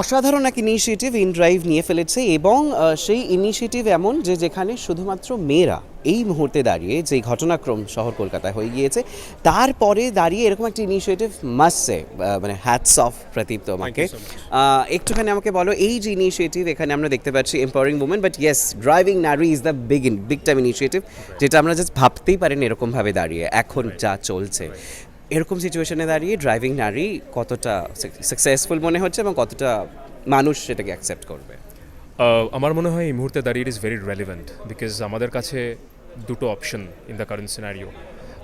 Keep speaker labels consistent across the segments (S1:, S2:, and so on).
S1: অসাধারণ এক initiative in drive নিয়ে ফেলেছে এবং সেই ইনিশিয়েটিভ এমন যে যেখানে শুধুমাত্র মেয়েরা এই মুহূর্তে দাঁড়িয়ে যে ঘটনাক্রম শহর কলকাতায় হয়ে গিয়েছে তারপরে দাঁড়িয়ে এরকম একটা ইনিশিয়েটিভ মাসছে মানে হ্যাটস অফ প্রদীপ তোমাকে একটুখানি আমাকে বলো এই যে ইনিশিয়েটিভ এখানে আমরা দেখতে পাচ্ছি empowering women but yes driving nari is the begin big time initiative যেটা আমরা জাস্ট ভাবতেই পারেন এরকমভাবে দাঁড়িয়ে এখন যা চলছে। এরকম সিচুয়েশনে দাঁড়িয়ে ড্রাইভিং নারী কতটা সাকসেসফুল মনে হচ্ছে এবং কতটা মানুষ সেটাকে অ্যাকসেপ্ট করবে?
S2: আমার মনে হয় এই মুহূর্তে দাঁড়িয়ে it is very relevant because আমাদের কাছে দুটো option in the current scenario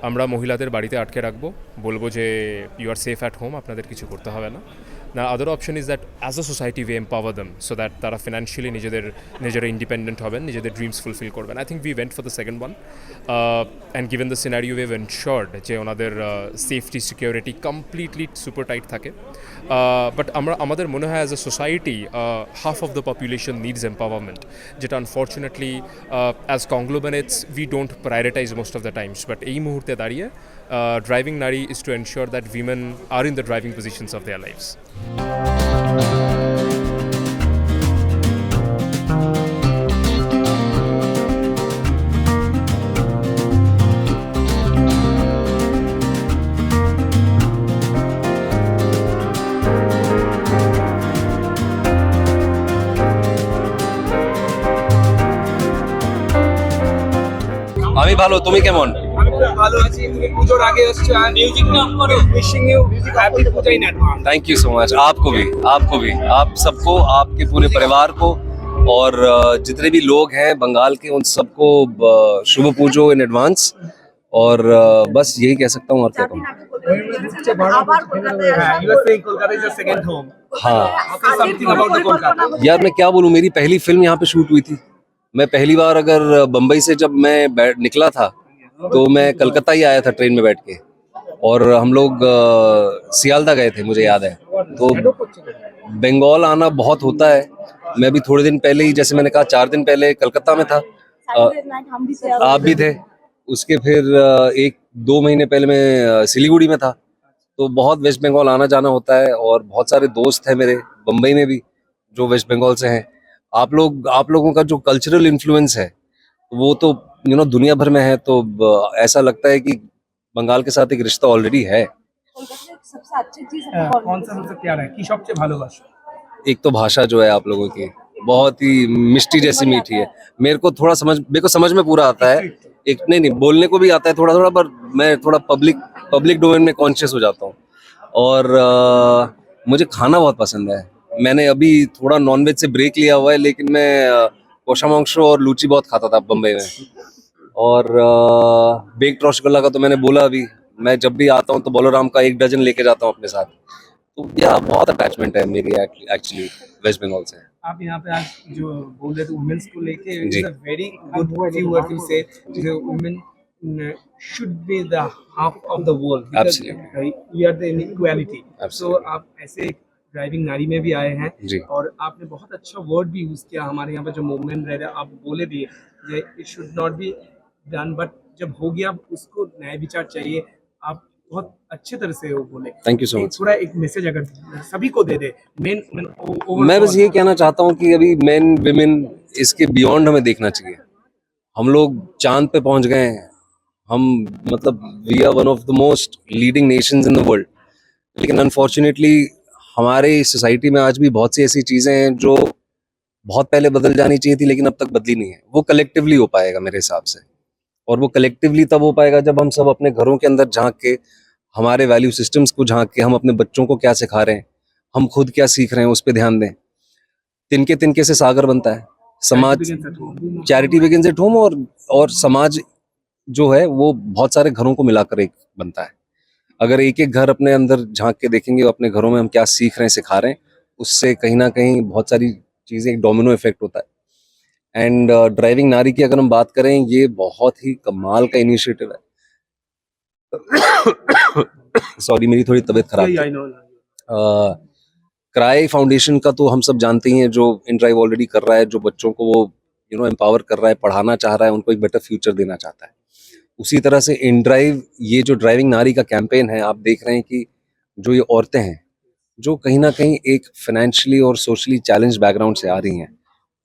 S2: আমরা মহিলাদের বাড়িতে আটকে রাখব, বলব যে you are safe at home আপনাদের কিছু করতে হবে না। না other option is that as a society we empower them so that তারা ফিনান্সিয়ালি নিজেদের, নিজেরা ইন্ডিপেন্ডেন্ট হবেন, নিজেদের ড্রিমস ফুলফিল করবেন। I think we went for the second one and given the scenario we've ensured যে ওনাদের safety security completely super tight থাকে। But আমরা, আমাদের মনে হয় as a society half of the population needs empowerment যেটা unfortunately as conglomerates we don't prioritise most of the times but এই মুহূর্তে দাঁড়িয়ে driving nari is to ensure that women are in the driving positions of their lifes
S3: আমি ভালো, তুমি কেমন?
S4: ভালো আছি তুমি পুজোর আগে এসছো আর মিউজিক নাম করো wishing you happy Puja in advance
S3: thank you so much आपको भी आपको भी आप सबको आपके पूरे परिवार को और अ, जितने भी लोग हैं बंगाल के उन सबको अ, शुभ पूजो इन एडवांस और अ, बस यही कह सकता हूँ और क्या कहूँ
S5: আবার কলকাতায়
S4: হ্যাঁ
S5: আসা।
S4: You are saying Kolkata is the second home
S3: हाँ
S4: say something about the Kolkata.
S3: यार मैं क्या बोलूँ मेरी पहली फिल्म यहाँ पे शूट हुई थी मैं पहली बार अगर बम्बई से जब मैं बैठ निकला था तो मैं कलकत्ता ही आया था ट्रेन में बैठ के। और हम लोग सियालदा गए थे मुझे याद है। तो बंगाल आना बहुत होता है। मैं भी थोड़े दिन पहले ही जैसे मैंने कहा चार दिन पहले कलकत्ता में था। आप भी थे। उसके फिर एक दो महीने पहले मैं सिलीगुड़ी में था। तो बहुत वेस्ट बंगाल आना जाना होता है और बहुत सारे दोस्त हैं मेरे बम्बई में भी जो वेस्ट बंगाल से हैं। आप लोग आप लोगों का जो कल्चरल इन्फ्लुएंस है वो तो यू नो दुनिया भर में है तो अ, ऐसा लगता है कि बंगाल के साथ एक रिश्ता ऑलरेडी है
S5: কলকাতায় सबसे अच्छी चीज
S4: হ্যাঁ,
S5: हमको
S4: কোন সা सबसे प्यारा है কি সবচেয়ে ভালোবাসো
S3: एक तो भाषा जो है आप लोगों की बहुत ही मिष्टी जैसी मीठी है मेरे को थोड़ा समझ मेरे को समझ में पूरा आता है एक नहीं नहीं बोलने को भी आता है थोड़ा थोड़ा पर मैं थोड़ा पब्लिक पब्लिक डोमेन में कॉन्शियस हो जाता हूँ और अ, मुझे खाना बहुत पसंद है मैंने अभी थोड़ा नॉनवेज से ब्रेक लिया हुआ है लेकिन मैं अ, कोशा मांस और लूची बहुत खाता था बम्बई में। और बेक्ड रसगुल्ला का तो मैंने बोला अभी मैं जब भी आता हूँ तो बोलोराम का एक डजन लेके जाता हूँ अपने साथ। तो या बहुत अटैचमेंट है मेरी एक्चुअली वेस्ट बंगाल से।
S4: आप यहाँ पे आज जो बोल रहे थे वुमेन्स को लेके ji. A very good you say women should be the half of the world because
S3: Absolutely.
S4: we are the inequality so आप ऐसे ड्राइविंग नारी में भी आए हैं। और आपने बहुत अच्छा वर्ड भी यूज़ किया हमारे यहाँ पे जो मूवमेंट रह रहा आप बोले भी ये it should not be done but जब हो गया उसको न्याय विचार चाहिए। आप बहुत अच्छे तरह से वो बोले।
S3: थैंक यू सो मच
S4: थोड़ा एक मैसेज अगर सभी को दे दे मेन
S3: मैं बस ये कहना चाहता हूँ कि अभी मेन विमेन इसके बियॉन्ड हमें देखना चाहिए। हम लोग चाँद पे पहुँच गए हैं। हम मतलब we are one of the most leading nations in the world लेकिन अनफॉर्चुनेटली हमारे सोसाइटी में आज भी बहुत सी ऐसी चीज़ें हैं जो बहुत पहले बदल जानी चाहिए थी लेकिन अब तक बदली नहीं है। वो कलेक्टिवली हो पाएगा मेरे हिसाब से। और वो कलेक्टिवली तब हो पाएगा जब हम सब अपने घरों के अंदर झाँक के हमारे वैल्यू सिस्टम्स को झाँक के हम अपने बच्चों को क्या सिखा रहे हैं हम खुद क्या सीख रहे हैं उस पर ध्यान दें। तिनके तिनके से सागर बनता है। समाज चैरिटी बिगिंस एट होम और और समाज जो है वो बहुत सारे घरों को मिलाकर एक बनता है। अगर एक एक घर अपने अंदर झाँक के देखेंगे अपने घरों में हम क्या सीख रहे हैं सिखा रहे हैं उससे कहीं ना कहीं बहुत सारी चीज़ें एक डोमिनो इफ़ेक्ट होता है। एंड ड्राइविंग uh, नारी की अगर हम बात करें ये बहुत ही कमाल का इनिशिएटिव है। सॉरी मेरी थोड़ी तबीयत खराब है क्राई फाउंडेशन का तो हम सब जानते ही हैं जो इन ड्राइव ऑलरेडी कर रहा है जो बच्चों को वो यू नो एम्पावर कर रहा है पढ़ाना चाह रहा है उनको एक बेटर फ्यूचर देना चाहता है। उसी तरह से इन ड्राइव ये जो ड्राइविंग नारी का कैंपेन है, आप देख रहे हैं कि जो ये औरतें हैं, जो कहीं ना कहीं एक फाइनेंशियली और सोशली चैलेंज बैकग्राउंड से आ रही हैं,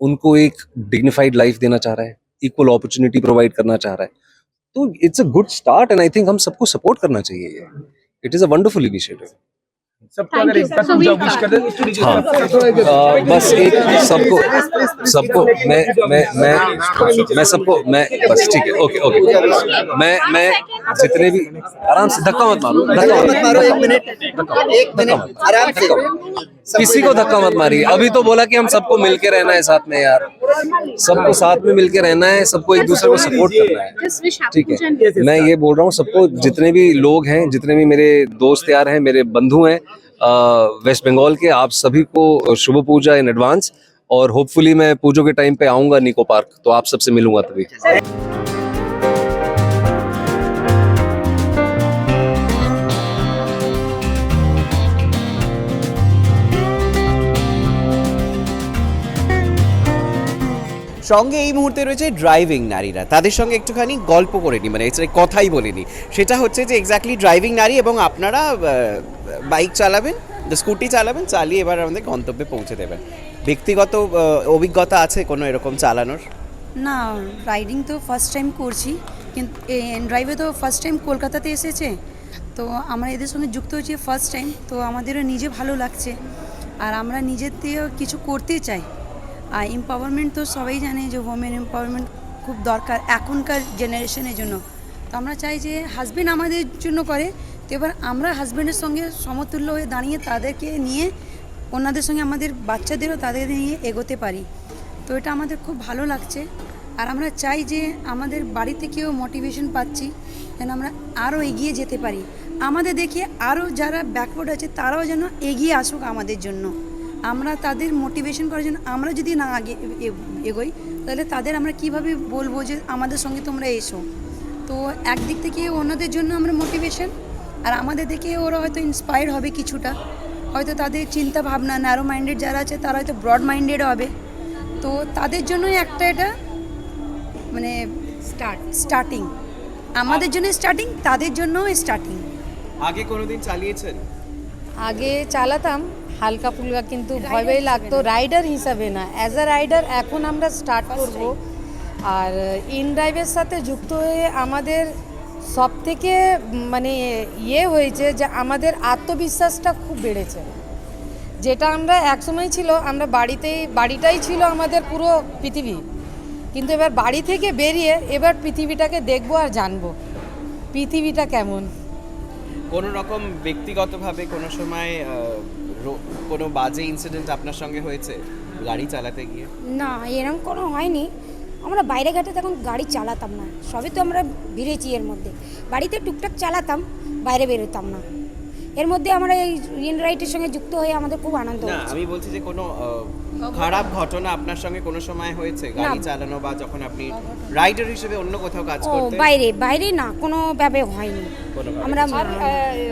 S3: उनको एक डिग्निफाइड लाइफ देना चाह रहा है इक्वल अपॉर्चुनिटी प्रोवाइड करना चाह रहा है। तो it's a good start and I think हम सबको सपोर्ट करना चाहिए ये।
S4: It is a wonderful initiative
S3: हाँ। अ, बस एक सबको सबको मैं मैं मैं मैं सबको मैं बस ठीक है ओके ओके। मैं मैं जितने भी आराम से धक्का मत मारो धक्का मत मारो एक मिनट एक मिनट आराम से किसी को धक्का मत मारिए। अभी तो बोला कि हम सबको मिलके रहना है साथ में यार। सबको साथ में मिलके रहना है सबको एक दूसरे को सपोर्ट करना है। ठीक है। मैं ये बोल रहा हूँ सबको जितने भी लोग हैं जितने भी मेरे दोस्त यार हैं मेरे बंधु हैं वेस्ट बंगाल के आप सभी को शुभ पूजा इन एडवांस और होपफुली मैं पूजो के टाइम पे आऊँगा निको पार्क तो आप सबसे मिलूँगा तभी।
S1: সঙ্গে এই মুহূর্তে রয়েছে ড্রাইভিং নারীরা। তাদের সঙ্গে একটুখানি গল্প করে নি মানে এছাড়া কথাই বলিনি সেটা হচ্ছে যে এক্স্যাক্টলি ড্রাইভিং নারী এবং আপনারা বাইক চালাবেন স্কুটি চালাবেন, চালিয়ে এবার আমাদের গন্তব্যে পৌঁছে দেবেন। ব্যক্তিগত অভিজ্ঞতা আছে কোনো এরকম চালানোর?
S6: না রাইডিং তো ফার্স্ট টাইম করছি কিন্তু ড্রাইভে তো ফার্স্ট টাইম কলকাতাতে এসেছে, তো আমরা এদের সঙ্গে যুক্ত হয়েছি ফার্স্ট টাইম তো আমাদেরও নিজে ভালো লাগছে। আর আমরা নিজের দিয়েও কিছু করতে চাই। আর এম্পাওয়ারমেন্ট তো সবাই জানে যে ওমেন এম্পাওয়ারমেন্ট খুব দরকার এখনকার জেনারেশনের জন্য। তো আমরা চাই যে হাজবেন্ড আমাদের জন্য করে, তো এবার আমরা হাজব্যান্ডের সঙ্গে সমতুল্য হয়ে দাঁড়িয়ে তাদেরকে নিয়ে ওনাদের সঙ্গে আমাদের বাচ্চাদেরও তাদের নিয়ে এগোতে পারি। তো এটা আমাদের খুব ভালো লাগছে। আর আমরা চাই যে আমাদের বাড়ি থেকেও মোটিভেশন পাচ্ছি, যেন আমরা আরও এগিয়ে যেতে পারি। আমাদের দেখে আরও যারা ব্যাকওয়ার্ড আছে, তারাও যেন এগিয়ে আসুক আমাদের জন্য। আমরা তাদের মোটিভেশন করার জন্য আমরা যদি না আগে এগোই তাহলে তাদের আমরা কীভাবে বলব যে আমাদের সঙ্গে তোমরা এসো? তো একদিক থেকে অন্যদের জন্য আমরা মোটিভেশন আর আমাদের দেখে ওরা হয়তো ইন্সপায়ার হবে কিছুটা। হয়তো তাদের চিন্তা ভাবনা ন্যারো মাইন্ডেড যারা আছে তারা হয়তো ব্রড মাইন্ডেড হবে। তো তাদের জন্যই একটা এটা মানে স্টার্ট স্টার্টিং আমাদের জন্য স্টার্টিং তাদের জন্যও স্টার্টিং
S1: আগে কোনোদিন চালিয়েছেন?
S7: আগে চালাতাম হালকা ফুলকা কিন্তু ভয় ভয় লাগতো। রাইডার হিসাবে না। অ্যাজ আ রাইডার এখন আমরা স্টার্ট করব। আর ইন ড্রাইভের সাথে যুক্ত হয়ে আমাদের সব থেকে মানে ইয়ে হয়েছে যে আমাদের আত্মবিশ্বাসটা খুব বেড়েছে। যেটা আমরা একসময় ছিল আমরা বাড়িতেই বাড়িটাই ছিল আমাদের পুরো পৃথিবী। কিন্তু এবার বাড়ি থেকে বেরিয়ে এবার পৃথিবীটাকে দেখব আর জানব। পৃথিবীটা কেমন?
S1: কোনো রকম ব্যক্তিগতভাবে কোনো সময় কোনো বাজে ইনসিডেন্ট আপনার সঙ্গে হয়েছে গাড়ি চালাতে গিয়ে?
S8: না এরকম কোনো হয়নি। আমরা বাইরে ঘাটে তখন গাড়ি চালাতাম না। সবই তো আমরা ভিড়েছি এর মধ্যে। বাড়িতে টুকটাক চালাতাম বাইরে বেরোতাম না। এর মধ্যে আমরা এই রিন রাইটের সঙ্গে যুক্ত হয়ে আমাদের খুব আনন্দ
S1: না আমি বলছি যে কোনো খারাপ ঘটনা আপনার সঙ্গে কোনো সময় হয়েছে? গাড়ি চালানো বা যখন আপনি রাইডার হিসেবে অন্য কোথাও কাজ
S8: ও
S1: করতে
S8: বাইরে বাইরে না কোনো ভাবে। হয়নি আমরা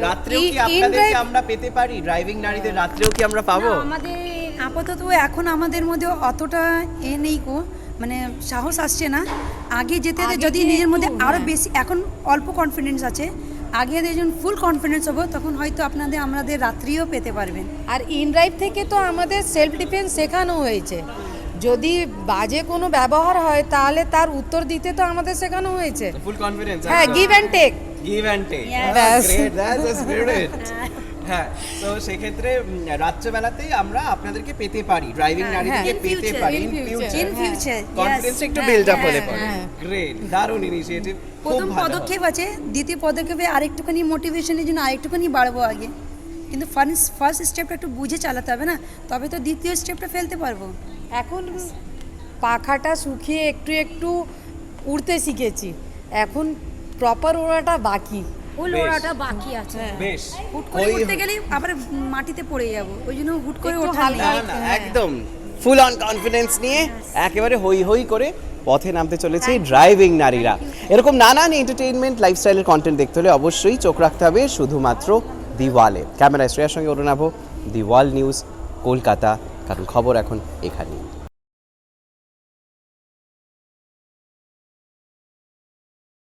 S1: রাত্রেও কি
S6: in- in
S1: আপনাদেরকে
S6: drive-
S1: আমরা পেতে পারি? ড্রাইভিং নারীদের রাত্রেও কি আমরা পাবো?
S6: না, আমাদের আপাতত এখন আমাদের মধ্যে অতটা এ নেই গো। মানে সাহস আসছে না। আগে যেতে
S7: আগে
S6: যদি নিজের মধ্যে আরও
S7: হ্যাঁ।
S6: বেশি এখন অল্প কনফিডেন্স আছে। আগে যখন ফুল কনফিডেন্স হব তখন হয়তো আপনাদের আমাদের রাত্রিও পেতে পারবেন।
S7: আর ইন ড্রাইভ থেকে তো আমাদের সেলফ ডিফেন্স শেখানো হয়েছে। যদি বাজে কোনো ব্যবহার হয় তাহলে তার উত্তর দিতে তো আমাদের শেখানো হয়েছে।
S1: ফুল কনফিডেন্স
S7: হ্যাঁ give and take
S1: give and take
S7: Yes.
S1: হ্যাঁ তো সেক্ষেত্রে রাত্রেবেলাতেই আমরা আপনাদেরকে পেতে পারি ড্রাইভিং নারীদেরকে পেতে পারি
S7: in future
S6: in future
S1: confidence একটু বিল্ড আপ হলে পরে। গ্রেট দারুণ ইনিশিয়েটিভ
S6: প্রথম পদক্ষেপ আছে দ্বিতীয় পদক্ষেপে আরেকটুখানি মোটিভেশনের জন্য আরেকটুখানি বাড়বো আগে। কিন্তু ফার্স্ট ফার্স্ট স্টেপটা একটু বুঝে চালাতে হবে না তবে তো দ্বিতীয় স্টেপটা ফেলতে পারব।
S7: এখন পাখাটা শুকিয়ে একটু একটু উড়তে শিখেছি। এখন প্রপার ওড়াটা বাকি।
S8: ফুল ওড়াটা বাকি আছে।
S1: বেশ।
S6: হুট করে উঠতে গেলে আবার মাটিতে পড়ে যাব। ওই জন্য হুট করে ওঠা
S1: না একদম। ফুল অন কনফিডেন্স নিয়ে একেবারে হই হই করে পথে নামতে চলেছে ড্রাইভিং নারীরা। এরকম নানান এন্টারটেইনমেন্ট লাইফস্টাইলের কন্টেন্ট দেখতে হলে অবশ্যই চোখ রাখতে হবে শুধুমাত্র দিওয়ালে। ক্যামেরায় শ্রেয়ার সঙ্গে Arunava the wall news Kolkata. কারণ খবর এখন এখানেই।